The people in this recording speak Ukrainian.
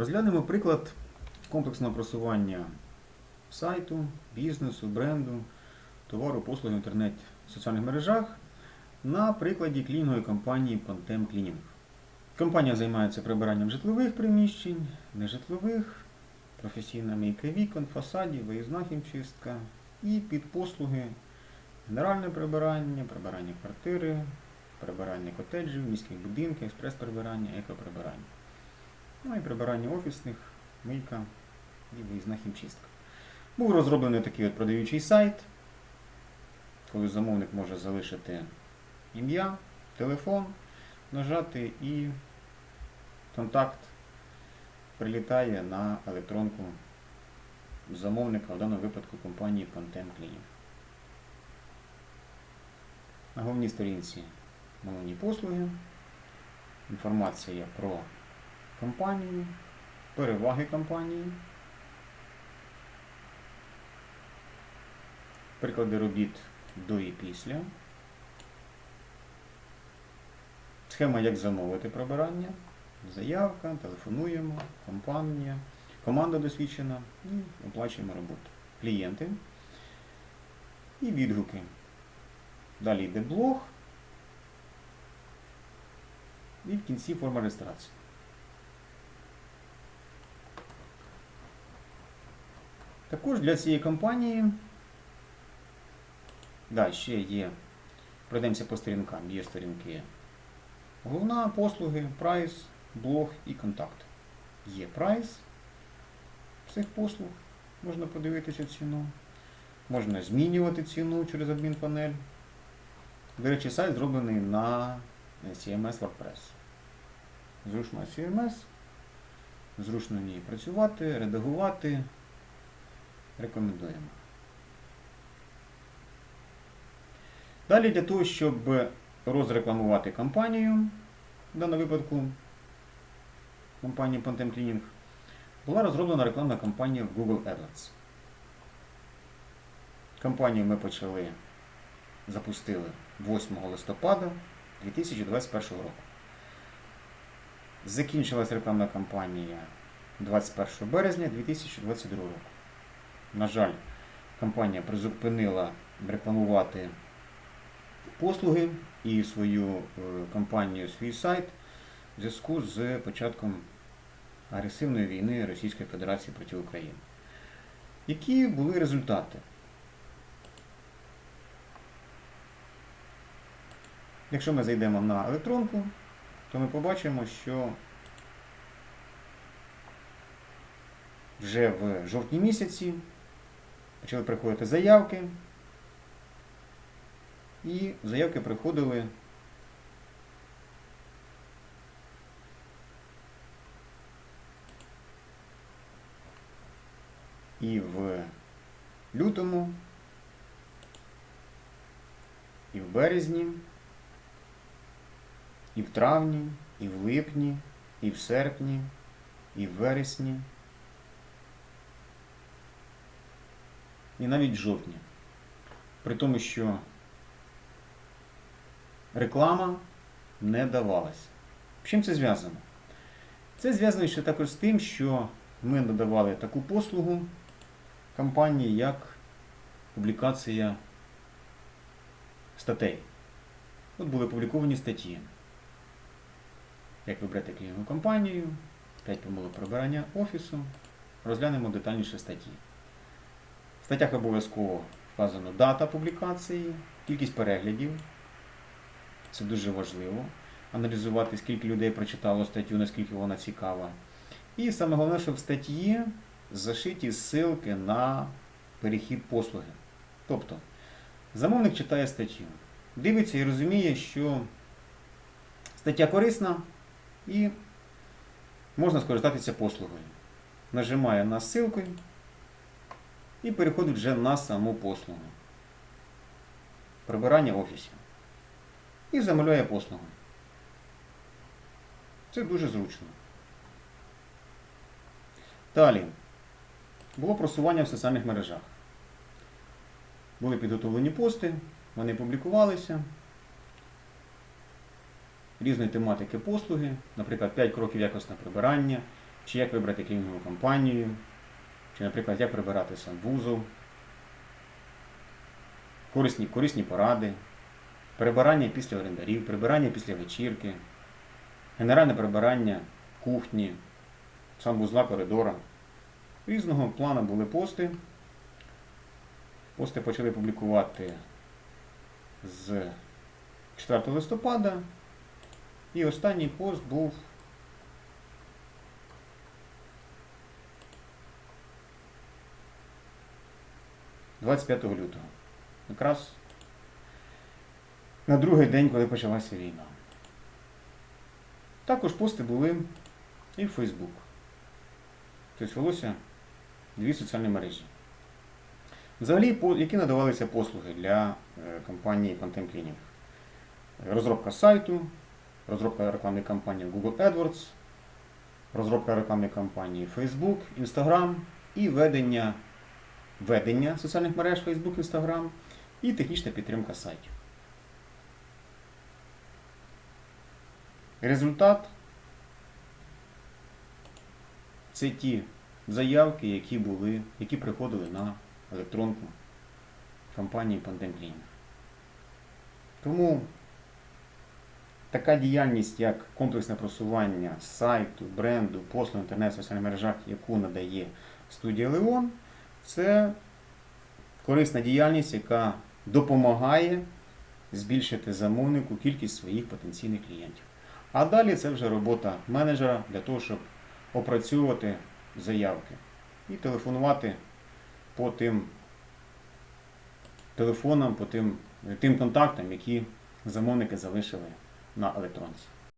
Розглянемо приклад комплексного просування сайту, бізнесу, бренду, товару, послуги в інтернет соціальних мережах на прикладі клінінгової компанії Contem Cleaning. Компанія займається прибиранням житлових приміщень, нежитлових, професійна мийка вікон, фасадів, виїзна хімчистка і під послуги генеральне прибирання, прибирання квартири, прибирання котеджів, міських будинків, експрес-прибирання, екоприбирання. Ну і прибирання офісних, мийка і виїзна хімчистка. Був розроблений такий от продаючий сайт, коли замовник може залишити ім'я, телефон, нажати і контакт прилітає на електронку замовника, в даному випадку компанії Content Cleaning. На головній сторінці головні послуги, інформація про компанію, переваги компанії, приклади робіт до і після, схема, як замовити прибирання, заявка, телефонуємо, компанія, команда досвідчена і оплачуємо роботу. Клієнти і відгуки. Далі йде блог. І в кінці форма реєстрації. Також для цієї компанії, да, ще є, пройдемося по сторінкам, є сторінки. Головна, послуги, прайс, блог і контакт. Є прайс цих послуг, можна подивитися ціну. Можна змінювати ціну через адмінпанель. До речі, сайт зроблений на CMS WordPress. Зручно CMS, зручно в ній працювати, редагувати. Рекомендуємо. Далі для того, щоб розрекламувати компанію, в даному випадку компанії Pontem Cleaning, була розроблена рекламна кампанія в Google AdWords. Кампанію ми почали, запустили 8 листопада 2021 року. Закінчилась рекламна кампанія 21 березня 2022 року. На жаль, компанія призупинила рекламувати послуги і свою е, компанію, свій сайт в зв'язку з початком агресивної війни Російської Федерації проти України. Які були результати? Якщо ми зайдемо на електронку, то ми побачимо, що вже в жовтні місяці почали приходити заявки, і заявки приходили. І в лютому, і в березні, і в травні, і в липні, і в серпні, і в вересні, і навіть в жовтні. При тому, що реклама не давалася. Чим це зв'язано? Це зв'язано ще також з тим, що ми надавали таку послугу компанії, як публікація статей. От були опубліковані статті. Як вибрати клієнтну компанію, 5 помилок прибирання офісу. Розглянемо детальніше статті. Статтях обов'язково вказано дата публікації, кількість переглядів. Це дуже важливо. Аналізувати, скільки людей прочитало статтю, наскільки вона цікава. І саме головне, щоб в статті зашиті ссылки на перехід послуги. Тобто, замовник читає статтю, дивиться і розуміє, що стаття корисна і можна скористатися послугою. Нажимає на ссылку і переходить вже на саму послугу. Прибирання офісів. І замовляє послугу. Це дуже зручно. Далі. Було просування в соціальних мережах. Були підготовлені пости, вони публікувалися. Різної тематики послуги, наприклад, 5 кроків якісне прибирання, чи як вибрати клінінгову компанію, чи, наприклад, як прибирати сам корисні, корисні поради, прибирання після орендарів, прибирання після вечірки, генеральне прибирання кухні, санвузла коридора. Різного плану були пости. Пости почали публікувати з 4 листопада. І останній пост був – 25 лютого. Якраз на другий день, коли почалася війна. Також пости були і в Facebook. Тобто велося дві соціальні мережі. Взагалі, які надавалися послуги для е, компанії Content Cleaning? Розробка сайту, розробка рекламної кампанії Google AdWords, розробка рекламної кампанії Facebook, Instagram і ведення, ведення соціальних мереж Facebook, Instagram і технічна підтримка сайтів. Результат це ті заявки, які були, які приходили на електронку компанії Pandem Cleaning. Тому така діяльність, як комплексне просування сайту, бренду, послуг інтернет, соціальних мережах, яку надає студія Леон, це корисна діяльність, яка допомагає збільшити замовнику кількість своїх потенційних клієнтів. А далі це вже робота менеджера для того, щоб опрацьовувати заявки і телефонувати по тим телефонам, по тим, тим контактам, які замовники залишили на електронці.